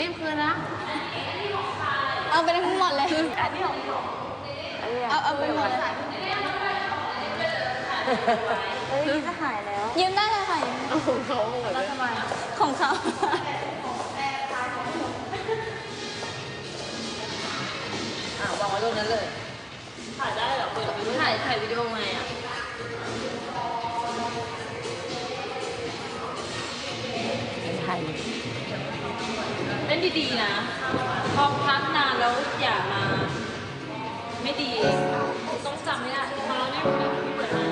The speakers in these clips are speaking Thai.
รีบคืนนะ เอาไปทั้งหมดเลยอันนี้ของเอาเอาไปหมดเลยเฮ้ยถ้าหายแล้ว ยืมได้เลยค่ะเอาของเขาหมดเลยทำไมของเขาอะวางไว้ตรงนั้นเลย ถ่ายได้เหรอเปิดถ่ายถ่ายวิดีโอไงอะถ่ายเล่น ดีๆนะ พอพักนานแล้วอย่ามา ไม่ดี ต้องจำไม่ได้พอเราเนี่ยไม่เหมือนนะ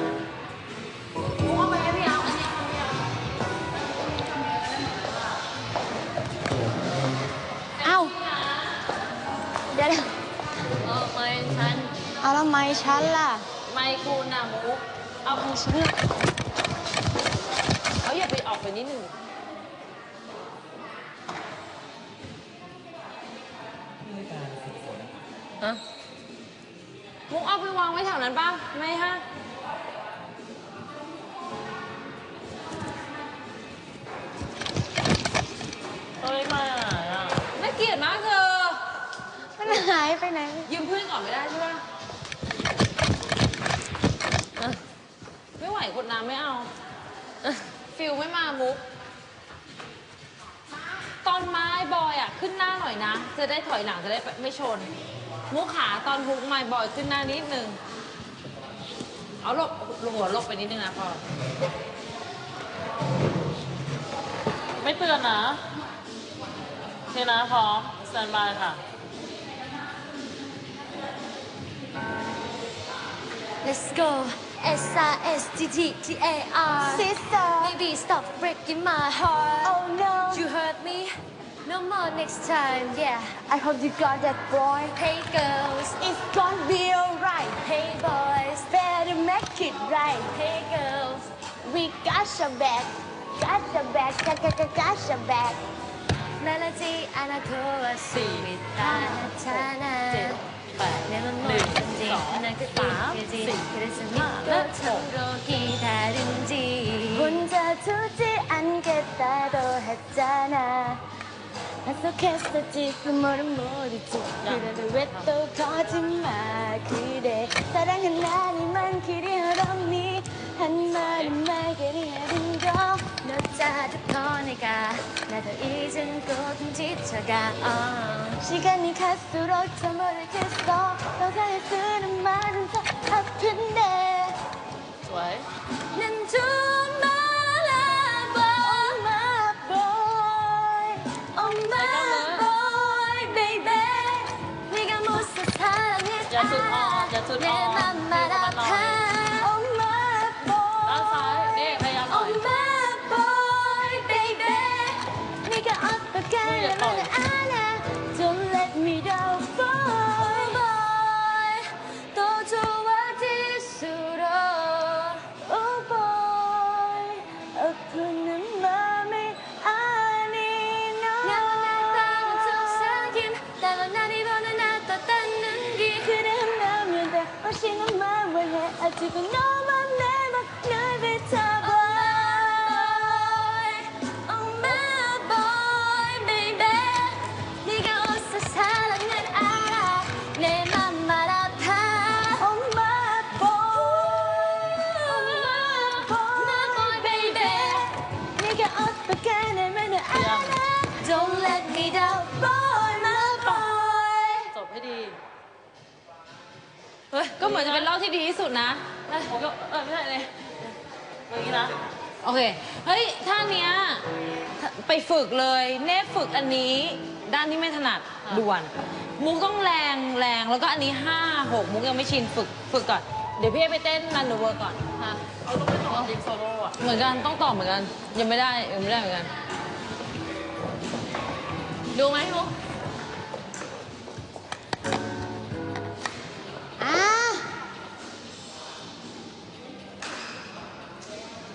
มุกเอาไปให้พี่เอาอันนี้เอาพี่เอาเอ้าเดี๋ยวเออไม่ฉัน เอาแล้วไม้ฉันล่ะ ไม่คุณนะมุกเอาไม้ฉันเขาอย่าไปออกไปนิดนึง ฮะมุกเอาไปวางไว้แถวนั้นป่ะ ไม่ฮะเฮ้ยมาอะน่าเกลียดมากเธอ มันหายไปไหน ยืมเพื่อนก่อนไม่ได้ใช่ป่ะอะไม่ไหวกดน้ำไม่เอาอะฟิลไม่มามุก ตอนไม้บอยอะ ขึ้นหน้าหน่อยนะ จะได้ถอยหลังจะได้ไม่ชน มุกขาตอนฮุกไม้บอยขึ้นหน้านิดนึง เอาหลบหัวหลบไปนิดนึงนะพอไม่เตือนนะโอเคนะพร้อมสแตนบายค่ะ Let's go S I S T T T A R sister Baby stop breaking my heart oh no You hurt me No more next time, yeah. I hope you got that boy. Hey, girls. It's gonna be alright. Hey, boys. Better make it right. Hey, girls. We got your back. Got your back. Got, got, got, got your back. 멜로디 하나 도왔습니다. 하나, 내맘 모든지 하나 그때까지 그래서 믿고처럼 기다린지 혼자 두지 않겠다고 했잖아 약속했었지 숨모른 모르지. 그래도 왜 또 거짓말 그래? 사랑은 나니만 그리 어렵니? 한 말은 말 그리 어린 거너 짜듯어 내가. 나도 이젠 조금 지쳐가. 어. 시간이 갈수록 저 모르겠어 너가 쓰는 말은 더 아픈데. 좋아해? 난 좋아. 내 อก 맘 ฟิลเข้ามาหน่อย 말아봐 Oh my ด้านซ้าย boy นี่พยายามหน่ Oh อย my boy baby 네가 어떻게 하려면 알아 Don't let me down boy boy 또 좋아질수록 Oh boy 아프는 맘 물 Don't let me down boy my boy จบให้ดี เฮ้ย ก็เหมือนจะเป็นรอบที่ดีที่สุดนะ เอ้ยผมก็เออไม่ใช่เลยอย่างนี้นะ โอเค เฮ้ยท่าเนี้ยไปฝึกเลย เน่ฝึกอันนี้ ด้านที่ไม่ถนัดด่วน มุกต้องแรงแรงแล้วก็อันนี้ห้าหกมุกยังไม่ชินฝึกฝึกก่อน เดี๋ยวพี่ให้ไปเต้นนันเดอร์เวิร์ก่อนฮะเอาต้องไปต่อยิงโซโล่อะเหมือนกันต้องตอบเหมือนกัน ยังไม่ได้ยังไม่ได้เหมือนกัน ดูไหมมุก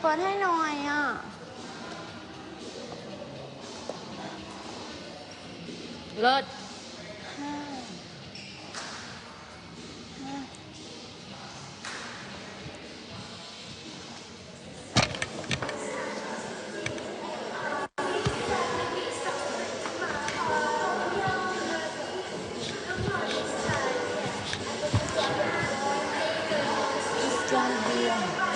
ฟิร์ให้หน่อยอะ เลิศจานเดียว